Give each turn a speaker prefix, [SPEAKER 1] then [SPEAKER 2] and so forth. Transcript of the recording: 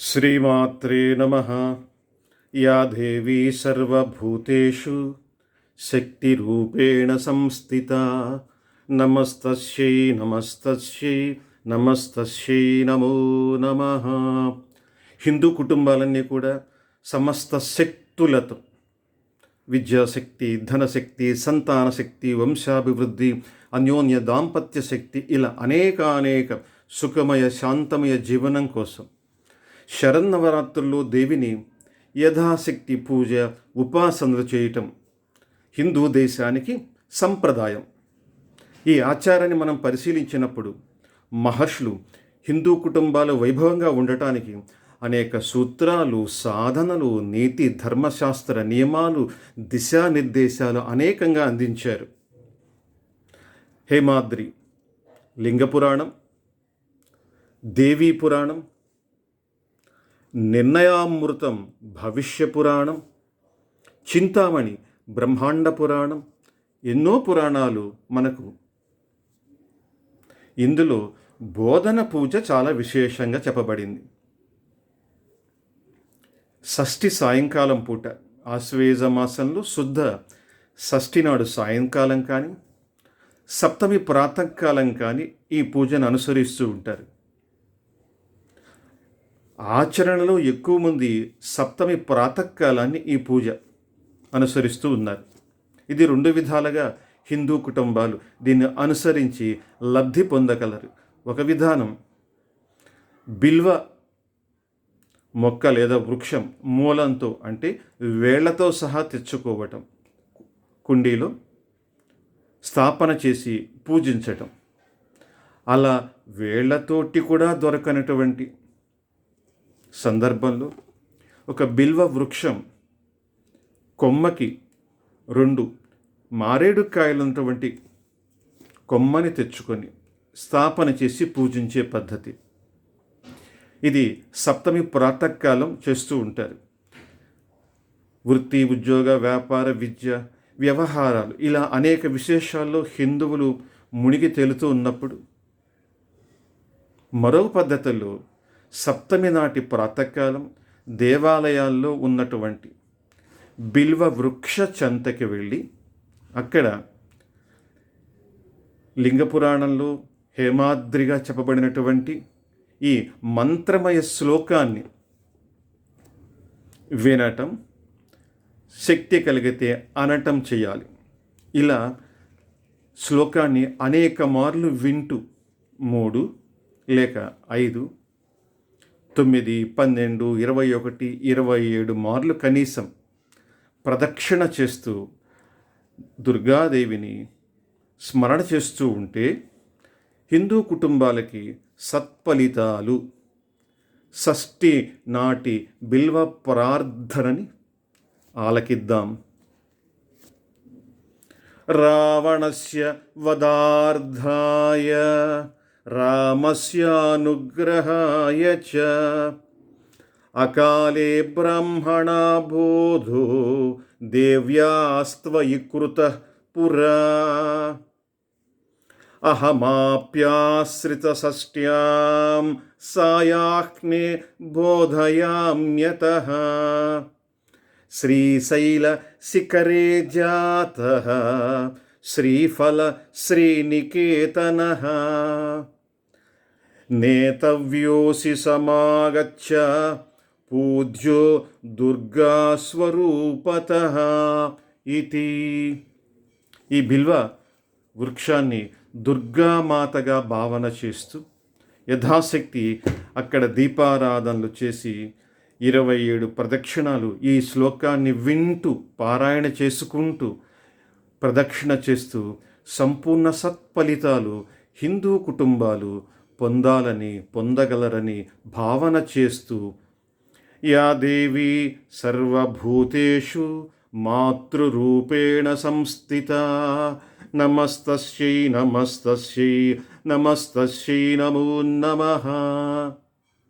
[SPEAKER 1] శ్రీమాత్రే నమ యా దేవీ సర్వభూతేషు శక్తిరూపేణ సంస్థిత నమస్తస్యై నమస్తస్యై నమస్తస్యై నమో నమ హిందూ కుటుంబాలన్నీ కూడా సమస్త శక్తులతో విద్యాశక్తి ధనశక్తి సంతాన శక్తి వంశాభివృద్ధి అన్యోన్య దాంపత్య శక్తి ఇలా అనేక అనేక సుఖమయ శాంతమయ జీవనం కోసం శరన్నవరాత్రుల్లో దేవిని యథాశక్తి పూజ ఉపాసనలు చేయటం హిందూ దేశానికి సంప్రదాయం. ఈ ఆచారాన్ని మనం పరిశీలించినప్పుడు మహర్షులు హిందూ కుటుంబాలు వైభవంగా ఉండటానికి అనేక సూత్రాలు సాధనలు నీతి ధర్మశాస్త్ర నియమాలు దిశానిర్దేశాలు అనేకంగా అందించారు. హేమాద్రి లింగ పురాణం దేవీ పురాణం నిర్ణయామృతం భవిష్య పురాణం చింతామణి బ్రహ్మాండ పురాణం ఎన్నో పురాణాలు మనకు. ఇందులో బోధన పూజ చాలా విశేషంగా చెప్పబడింది. షష్ఠి సాయంకాలం పూట ఆశ్వేజ మాసంలో శుద్ధ షష్ఠి నాడు సాయంకాలం కానీ సప్తమి ప్రాతకాలం కానీ ఈ పూజను అనుసరిస్తూ ఉంటారు. ఆచరణలో ఎక్కువ మంది సప్తమి ప్రాతకాలాన్ని ఈ పూజ అనుసరిస్తూ ఉన్నారు. ఇది రెండు విధాలుగా హిందూ కుటుంబాలు దీన్ని అనుసరించి లబ్ధి పొందగలరు. ఒక విధానం బిల్వ మొక్క లేదా వృక్షం మూలంతో అంటే వేళ్ళతో సహా తెచ్చుకోవటం కుండీలో స్థాపన చేసి పూజించటం. అలా వేళ్ళతోటి కూడా దొరకనటువంటి సందర్భంలో ఒక బిల్వ వృక్షం కొమ్మకి రెండు మారేడు కాయలున్నటువంటి కొమ్మని తెచ్చుకొని స్థాపన చేసి పూజించే పద్ధతి. ఇది సప్తమి ప్రాతకాలం చేస్తూ ఉంటారు. వృత్తి ఉద్యోగ వ్యాపార విద్య వ్యవహారాలు ఇలా అనేక విశేషాల్లో హిందువులు మునిగి తేలుతూ ఉన్నప్పుడు మరో పద్ధతుల్లో సప్తమి నాటి ప్రాతకాలం దేవాలయాల్లో ఉన్నటువంటి బిల్వ వృక్ష చెంతకి వెళ్ళి అక్కడ లింగ పురాణంలో హేమాద్రిగా చెప్పబడినటువంటి ఈ మంత్రమయ శ్లోకాన్ని వినటం శక్తి కలిగితే అనటం చేయాలి. ఇలా శ్లోకాన్ని అనేక మార్లు వింటూ మూడు లేక ఐదు తొమ్మిది పన్నెండు ఇరవై ఒకటి ఇరవై ఏడు మార్లు కనీసం ప్రదక్షిణ చేస్తూ దుర్గాదేవిని స్మరణ చేస్తూ ఉంటే హిందూ కుటుంబాలకి సత్ఫలితాలు. షష్ఠి నాటి బిల్వ ప్రార్థనని ఆలకిద్దాం. రావణస్య వదార్థాయ रामस्यानुग्रहाय च। अकाले ब्रह्मणा बोधो देव्यास्त्वयि कृतः पुरा। अहमाप्याश्रितषष्ट्यां सायाह्ने बोधयाम्यतः। श्रीशैलशिखरे जातः श्रीफलश्रीनिकेतनः। శ్రీనికేతనः నేతవ్యోసి సమాగచ్చ. పూజ్యో దుర్గాస్వరూపత ఇది ఈ బిల్వ వృక్షాన్ని దుర్గామాతగా భావన చేస్తూ యథాశక్తి అక్కడ దీపారాధనలు చేసి ఇరవై ఏడు ప్రదక్షిణాలు ఈ శ్లోకాన్ని వింటూ పారాయణ చేసుకుంటూ ప్రదక్షిణ చేస్తూ సంపూర్ణ సత్ఫలితాలు హిందూ కుటుంబాలు పొందాలని పొందగలరని భావన చేస్తూ యా దేవి సర్వభూతేషు మాతృరూపేణ సంస్థిత. నమస్తస్యై నమస్తస్యై నమస్తస్యై నమో నమః.